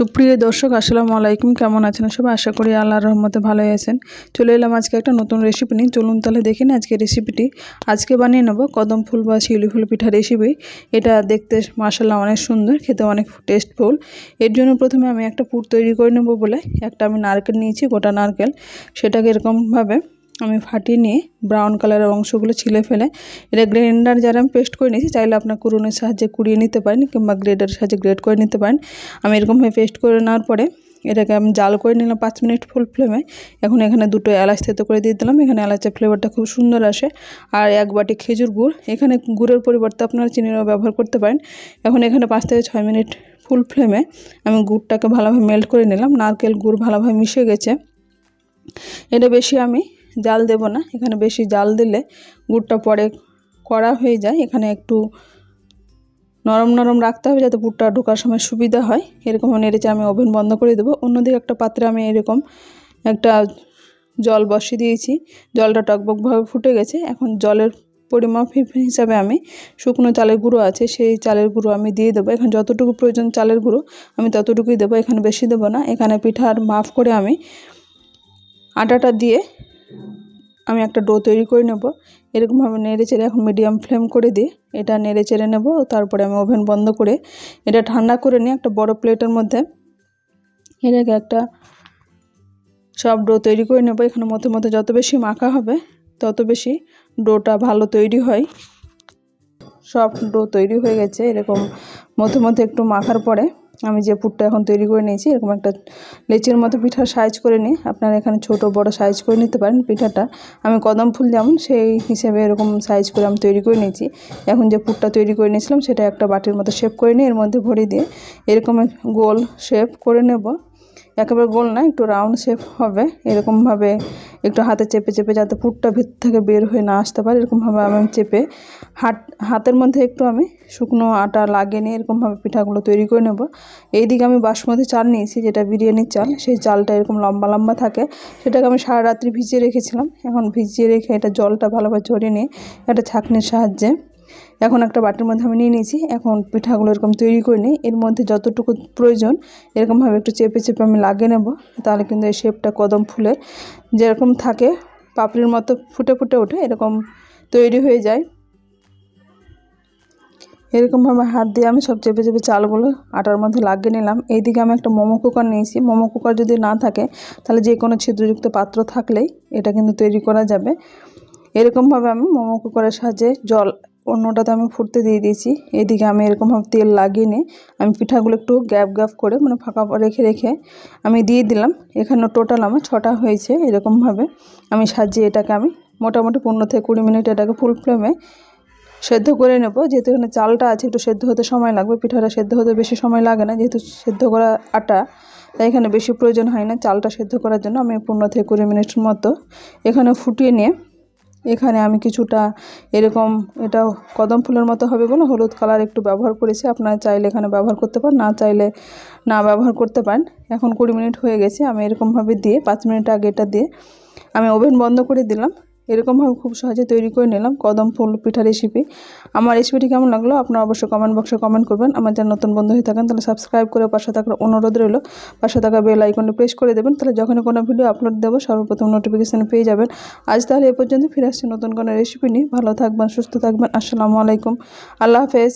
সুপ্রিয় দর্শক, আসসালামু আলাইকুম। কেমন আছেন সবাই? আশা করি আল্লাহর রহমতে ভালো আছেন। চলে এলাম আজকে একটা নতুন রেসিপি নিয়ে। চলুন তাহলে দেখে নিই আজকে রেসিপিটি আজকে বানিয়ে নেব কদম ফুল বা শিউলি ফুল পিঠা রেসিপি এটা দেখতে মাসাল্লাহ অনেক সুন্দর, খেতে অনেক টেস্টফুল এর জন্য প্রথমে আমি একটা পুর তৈরি করে নেব বলে। একটা আমি নারকেল নিয়েছি, গোটা নারকেল। সেটাকে এরকমভাবে আমি ফাটিয়ে নিয়ে ব্রাউন কালারের অংশগুলো ছিলে ফেলে। এটা গ্রাইন্ডার যারা আমি পেস্ট করে নিয়েছি, চাইলে আপনার কুরুনের সাহায্যে কুড়িয়ে নিতে পারেন কিংবা গ্রেডারের সাহায্যে গ্রেড করে নিতে পারেন। আমি এরকমভাবে পেস্ট করে নেওয়ার পরে এটাকে আমি জাল করে নিলাম পাঁচ মিনিট ফুল ফ্লেমে এখন এখানে দুটো এলাচ থেতো করে দিয়ে দিলাম। এখানে এলাচের ফ্লেভারটা খুব সুন্দর আসে। আর এক বাটি খেজুর গুড়। এখানে গুড়ের পরিবর্তে আপনারা চিনিরও ব্যবহার করতে পারেন। এখন এখানে পাঁচ থেকে ছয় মিনিট ফুল ফ্লেমে আমি গুড়টাকে ভালোভাবে মেল্ট করে নিলাম। নারকেল গুড় ভালোভাবে মিশে গেছে। এটা বেশি আমি জাল দেব না। এখানে বেশি জাল দিলে গুড়টা পরে কড়া হয়ে যায়। এখানে একটু নরম নরম রাখতে হবে যাতে পুরটা ঢোকার সময় সুবিধা হয়। এরকম নেড়েচে আমি ওভেন বন্ধ করে দেবো। অন্যদিকে একটা পাত্রে আমি এরকম একটা জল বসিয়ে দিয়েছি। জলটা টকবকভাবে ফুটে গেছে। এখন জলের পরিমাপ হিসাবে আমি শুকনো চালের গুঁড়ো আছে, সেই চালের গুঁড়ো আমি দিয়ে দেবো। এখানে যতটুকু প্রয়োজন চালের গুঁড়ো, আমি ততটুকুই দেবো। এখানে বেশি দেবো না। এখানে পিঠার মাফ করে আমি আটাটা দিয়ে আমি একটা ডো তৈরি করে নেব। এরকমভাবে নেড়ে চেড়ে এখন মিডিয়াম ফ্লেম করে দিই। এটা নেড়ে চেড়ে নেব, তারপরে আমি ওভেন বন্ধ করে এটা ঠান্ডা করে নিয়ে একটা বড় প্লেটের মধ্যে এটাকে একটা সব ডো তৈরি করে নেব। এখানে মধ্যে মধ্যে যত বেশি মাখা হবে, তত বেশি ডোটা ভালো তৈরি হয়। সব ডো তৈরি হয়ে গেছে, এরকম মধ্যে মধ্যে একটু মাখার পরে আমি যে পুরটা এখন তৈরি করে নিয়েছি, এরকম একটা লেচির মতো পিঠার সাইজ করে নিই আপনারা এখানে ছোট, বড় সাইজ করে নিতে পারেন পিঠাটা। আমি কদম ফুল যেমন, সেই হিসেবে এরকম সাইজ করে আমি তৈরি করে নিয়েছি। এখন যে পুরটা তৈরি করে নিয়েছিলাম, সেটা একটা বাটির মতো শেপ করে নিই এর মধ্যে ভরে দিয়ে এরকম গোল শেপ করে নেব। একেবারে গোল না, একটু রাউন্ড শেপ হবে। এরকমভাবে একটু হাতে চেপে চেপে যাতে পুরটা ভিতর থেকে বের হয়ে না আসতে পারে, এরকমভাবে আমি চেপে হাত, হাতের মধ্যে একটু আমি শুকনো আটা লাগিয়ে নিয়ে এরকমভাবে পিঠাগুলো তৈরি করে নেব। এইদিকে আমি বাসমতি চাল নিয়েছি, যেটা বিরিয়ানির চাল। সেই চালটা এরকম লম্বা লম্বা থাকে, সেটাকে আমি সারা রাত্রি ভিজিয়ে রেখেছিলাম। এখন ভিজিয়ে রেখে এটা জলটা ভালোভাবে ঝরিয়ে নিয়ে একটা ছাঁকনির সাহায্যে এখন একটা বাটির মধ্যে আমি নিয়ে নিয়েছি। এখন পিঠাগুলো এরকম তৈরি করে নিই। এর মধ্যে যতটুকু প্রয়োজন, এরকমভাবে একটু চেপে চেপে আমি লাগিয়ে নেব। তাহলে কিন্তু এই শেপটা কদম ফুলের যেরকম থাকে, পাপড়ির মতো ফুটে ফুটে ওঠে, এরকম তৈরি হয়ে যায়। এরকমভাবে হাত দিয়ে আমি সব চেপে চেপে চালগুলো আটার মধ্যে লাগিয়ে নিলাম। এইদিকে আমি একটা মোমো কুকার নিয়েছি। মোমো কুকার যদি না থাকে, তাহলে যে কোনো ছিদ্রযুক্ত পাত্র থাকলেই এটা কিন্তু তৈরি করা যাবে। এরকমভাবে আমি মোমো কুকারের সাহায্যে জল অন্যটাতে আমি ফুটতে দিয়ে দিয়েছি। এদিকে আমি এরকমভাবে তেল লাগিয়ে নিয়ে আমি পিঠাগুলো একটু গ্যাপ গ্যাপ করে মানে ফাঁকা রেখে রেখে আমি দিয়ে দিলাম। এখানে টোটাল আমার ছটা হয়েছে এরকমভাবে। আমি সাজিয়ে এটাকে আমি মোটামুটি পনেরো থেকে কুড়ি মিনিট এটাকে ফুল ফ্লেমে সেদ্ধ করে নেব। যেহেতু এখানে চালটা আছে, একটু সেদ্ধ হতে সময় লাগবে। পিঠাটা সেদ্ধ হতে বেশি সময় লাগে না, যেহেতু সেদ্ধ করা আটা, তাই এখানে বেশি প্রয়োজন হয় না চালটা সেদ্ধ করার জন্য। আমি পনেরো থেকে কুড়ি মিনিটের মতো এখানে ফুটিয়ে নিয়ে এখানে আমি কিছুটা এরকম, এটা কদম ফুলের মতো হবে বলে হলুদ কালার একটু ব্যবহার করেছি। আপনারা চাইলে এখানে ব্যবহার করতে পারেন, না চাইলে না ব্যবহার করতে পারেন। এখন কুড়ি মিনিট হয়ে গেছে, আমি এরকমভাবে দিয়ে, পাঁচ মিনিট আগে এটা দিয়ে, আমি ওভেন বন্ধ করে দিলাম। এরকমভাবে খুব সহজে তৈরি করে নিলাম কদম ফুল পিঠা রেসিপি আমার রেসিপিটি কেমন লাগল আপনারা অবশ্যই কমেন্ট বক্সে কমেন্ট করবেন। আমার যারা নতুন বন্ধু হয়ে থাকেন তাহলে সাবস্ক্রাইব করে পাশে থাকার অনুরোধ রইল। পাশে থাকা বেল আইকনটি প্রেস করে দেবেন, তাহলে যখনই কোনো ভিডিও আপলোড দেবো সর্বপ্রথম নোটিফিকেশান পেয়ে যাবেন। আজ তাহলে এ পর্যন্ত ফিরে আসছি নতুন কোনো রেসিপি নিয়ে। ভালো থাকবেন, সুস্থ থাকবেন, আসসালামু আলাইকুম। আল্লাহ হাফেজ।